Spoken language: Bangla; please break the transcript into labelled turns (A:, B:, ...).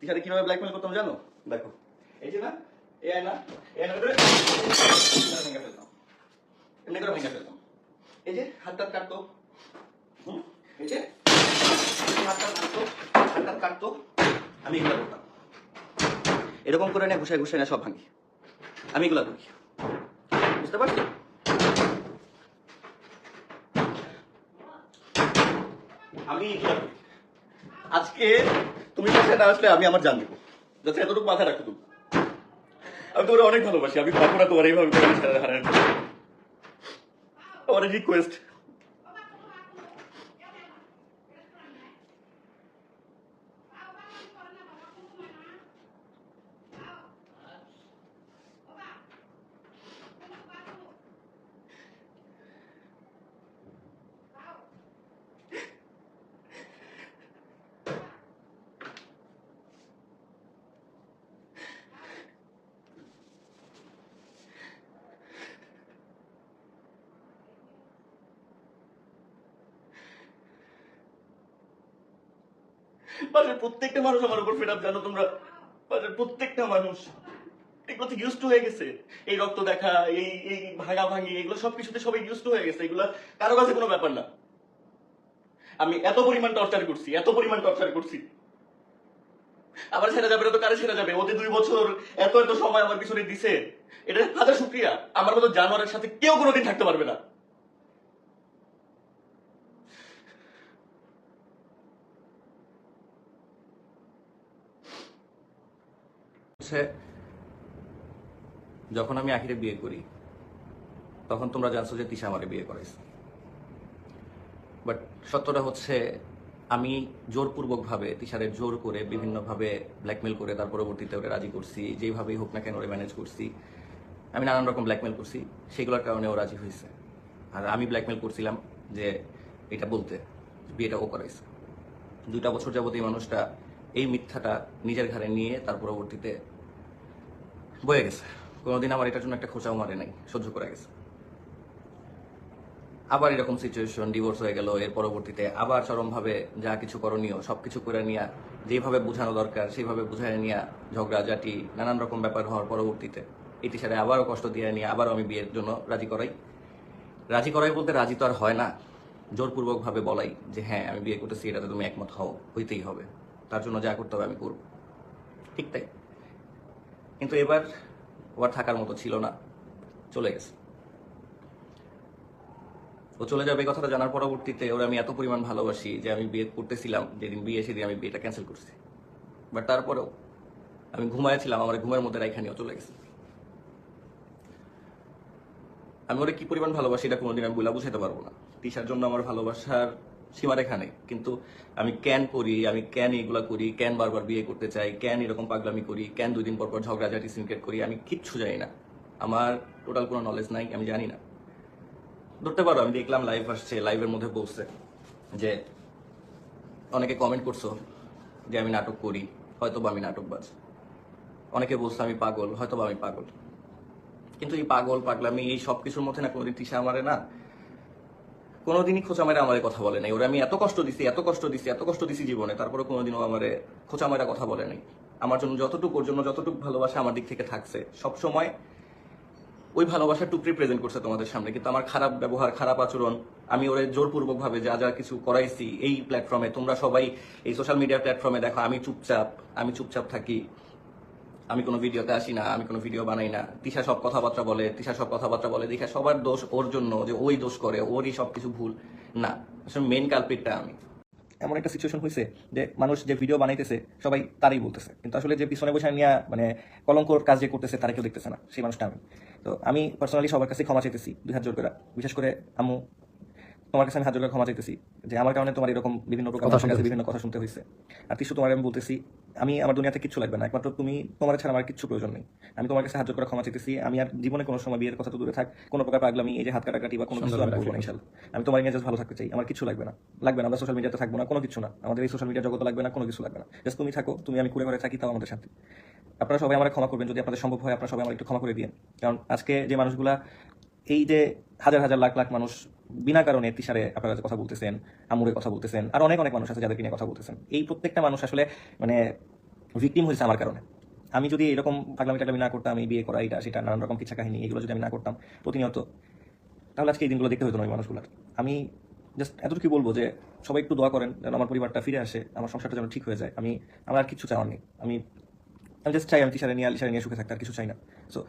A: তিশারে কীভাবে ব্ল্যাকমেল করতাম জানো? দেখো। এই যে না এই আয়না এই আয়না ধরে ভেঙে ফেলতাম। এমনি করে ভেঙে ফেলতাম। এই যে হাতটা কাটতো। এই যে হাতটা কাটতো হাতটা কাটতো। আমি এগুলো করতাম। এরকম করে না, ঘুষায় ঘুষায় না, সব ভাঙি। আমি এগুলো করি। বুঝতে পারছ? আমি আজকে তুমি কাছে না আসলে আমি আমার জান দেবো। যাতে এতটুকু মাথায় রাখো তুমি। আমি তোমার অনেক ভালোবাসি, আমি পারব না তোমার এইভাবে হারানো আমার রিকোয়েস্ট বাসের প্রত্যেকটা মানুষ আমার উপর ফেরাপ জানো তোমরা? বাসের প্রত্যেকটা মানুষ। এগুলো তো ইউজ হয়ে গেছে। এই রক্ত দেখা, এই এই ভাঙা ভাঙি, এগুলো সবকিছুতে সবাই ইউজ হয়ে গেছে। এগুলো কারও কাছে কোনো ব্যাপার না। আমি এত পরিমাণ টর্চার করছি, এত পরিমাণ টর্চার করছি। আবার ছেড়ে যাবে তো কারে ছেড়ে যাবে? ওদের দুই বছর এত এত সময় আমার পিছনে দিছে। এটা হাজার শুক্রিয়া। আমার মতো জানোয়ারের সাথে কেউ কোনোদিন থাকতে পারবে না।
B: হচ্ছে, যখন আমি আখিরে বিয়ে করি, তখন তোমরা জানছো যে তিশা আমারে বিয়ে করাইছে। বাট সত্যটা হচ্ছে, আমি জোরপূর্বকভাবে তিশারে জোর করে বিভিন্নভাবে ব্ল্যাকমেল করে তার পরবর্তীতে ওরে রাজি করছি যেভাবেই হোক না কেন ওরে ম্যানেজ করছি, আমি নানান রকম ব্ল্যাকমেল করছি, সেগুলোর কারণে ও রাজি হয়েছে। আর আমি ব্ল্যাকমেল করছিলাম যে এটা বলতে বিয়েটা ও করাইছে। দুইটা বছর যাবত এই মানুষটা এই মিথ্যাটা নিজের ঘাড়ে নিয়ে তার পরবর্তীতে বয়ে গেছে। কোনোদিন আমার এটার জন্য একটা খোঁচাও মারে নাই, সহ্য করে গেছে। আবার এরকম সিচুয়েশন ডিভোর্স হয়ে গেল, এর পরবর্তীতে আবার চরমভাবে যা কিছু করণীয়, সবকিছু করে নিয়ে, যেভাবে বোঝানো দরকার সেইভাবে বুঝায় নিয়ে ঝগড়াঝাটি, নানান রকম ব্যাপার হওয়ার পরবর্তীতে এটি সাথে আবারও কষ্ট দিয়ে নিয়ে আবারও আমি বিয়ের জন্য রাজি করাই। রাজি করাই বলতে রাজি তো আর হয় না। জোরপূর্বকভাবে বলাই যে হ্যাঁ আমি বিয়ে করতেছি, এটাতে তুমি একমত হও, হইতেই হবে। তার জন্য যা করতে হবে আমি করব। ঠিক তাই। কিন্তু এবার ওর থাকার মতো ছিল না। চলে গেছে। ও চলে যাবে কথাটা জানার পরবর্তীতে ওরা আমি এত পরিমাণ ভালোবাসি যে আমি বিয়ে করতেছিলাম, যেদিন বিয়ে সেদিন আমি বিয়েটা ক্যান্সেল করছি। বাট তারপরেও আমি ঘুমাইছিলাম, আমার ঘুমের মধ্যে রাইখানিও চলে গেছে। আমি ওরা কি পরিমাণ ভালোবাসি এটা কোনোদিন আমি বলে বুঝাতে পারব না। তিশার জন্য আমার ভালোবাসার সীমারেখা নেই কিন্তু আমি ক্যান করি আমি ক্যান এগুলা করি, ক্যান বারবার বিয়ে করতে চাই, ক্যান এরকম পাগলামি করি, ক্যান দুই দিন পর পর ঝগড়াঝাটি সিনক্রেট করি, আমি কিচ্ছু জানি না। আমার টোটাল কোনো নলেজ নাই, আমি জানি না। ধরতে পারো, আমি দেখলাম লাইভ আসছে লাইভের মধ্যে বলছে যে অনেকে কমেন্ট করছ যে আমি নাটক করি হয়তো বা আমি নাটকবাজ। অনেকে বলছে আমি পাগল হয়তো বা আমি পাগল। কিন্তু এই পাগল, পাগলামি, এই সব কিছুর মধ্যে না কোনোদিন তিসা আমারে না কোনোদিনই খোঁচা মেরে কথা বলে নাই। ওরা আমি এত কষ্ট দিছি, এত কষ্ট দিছি, এত কষ্ট দিছি জীবনে তারপরে কোনোদিনও আমারে খোঁচা মেরা কথা বলে নাই। আমার জন্য যতটুকু, ওর জন্য যতটুকু ভালোবাসা আমার দিক থেকে থাকছে সব সময় ওই ভালোবাসাটুকু প্রেজেন্ট করছে তোমাদের সামনে। কিন্তু আমার খারাপ ব্যবহার, খারাপ আচরণ, আমি ওরে জোরপূর্বক ভাবে যা যা কিছু করাইছি এই প্ল্যাটফর্মে তোমরা সবাই এই সোশ্যাল মিডিয়া প্ল্যাটফর্মে দেখো, আমি চুপচাপ আমি চুপচাপ থাকি। আমি কোনো ভিডিওতে আসি না আমি কোনো ভিডিও বানাই না। তিশা সব কথাবার্তা বলে তিশা সব কথাবার্তা বলে। দেখা সবার দোষ ওর জন্য যে ওই দোষ করে ওরই সবকিছু ভুল। না আসলে মেন কালপিটটা আমি।
C: এমন একটা সিচুয়েশন হয়েছে যে মানুষ যে ভিডিও বানাইতেছে সবাই তারই বলতেছে। কিন্তু আসলে যে পিছনে বসে নিয়ে মানে কলঙ্কর কাজ যে করতেছে তারা কেউ দেখতেছে না সেই মানুষটা আমি। তো আমি পার্সোনালি সবার কাছে ক্ষমা চাইতেছি দুই হাত জোর করে বিশেষ করে আম্মু তোমার কাছে আমি হাত জোর করে ক্ষমা চাইতেছি যে আমার কারণে তোমার এরকম বিভিন্ন প্রকার বিভিন্ন কথা শুনতে হয়েছে আর কিছু তোমার আমি বলতেছি আমি আমার দুনিয়াতে কিচ্ছু লাগবে না। একমাত্র তুমি তোমার ছাড়া আমার কিচ্ছু প্রয়োজন নেই। আমি তোমার কাছে জোর করে ক্ষমা চাইতেছি আমি আর জীবনে কোনো সময় বিয়ের কথা তো দূরে থাক। কোনো প্রকার পাগলামি এই যে হাত কাটা কাটাকাটি বা কোনো কিছু আমি করব ইনশাল্লাহ আমি তোমার নিয়ে ভালো থাকতে চাই। আমার কিছু লাগবে না। লাগবে না আমরা সোশ্যাল মিডিয়াতে থাকব না কোনো কিছু না। আমাদের এই সোশ্যাল মিডিয়া জগতে লাগবে না কোনো কিছু লাগবে না। জাস্ট তুমি থাকো তুমি আমি কুড়ে ঘরে থাকি তাও আমাদের শান্তি। আপনারা সবাই আমার ক্ষমা করবেন যদি আপনাদের সম্ভব হয় আপনারা সবাই আমার একটু ক্ষমা করে দিন কারণ আজকে যে মানুষগুলা এই যে হাজার হাজার লাখ লাখ মানুষ বিনা কারণে তিসারে আপনারা কথা বলতেছেন আমুরে কথা বলতেছেন আর অনেক অনেক মানুষ আছে যাদেরকে নিয়ে কথা বলতেছেন। এই প্রত্যেকটা মানুষ আসলে মানে
B: ভিকটিম হয়েছে আমার কারণে। আমি যদি এরকম পাগলামি টাগলামি না করতাম আমি বিয়ে করা, এটা, সেটা নানান রকম কিচ্ছা কাহিনী এগুলো যদি আমি না করতাম, প্রতিনিয়ত, তাহলে আজকে এই দিনগুলো দেখতে হতো না ওই মানুষগুলোর। আমি জাস্ট এতটুকু বলব যে, সবাই একটু দোয়া করেন যেন আমার পরিবারটা ফিরে আসে, আমার সংসারটা যেন ঠিক হয়ে যায়। আমি, আমার আর কিছু চাওয়ার নেই। আমি আমি জাস্ট চাই, আমি তিশারে নিয়ে আলিশারে নিয়ে সুখে থাকতে আর কিছু চাই না। সো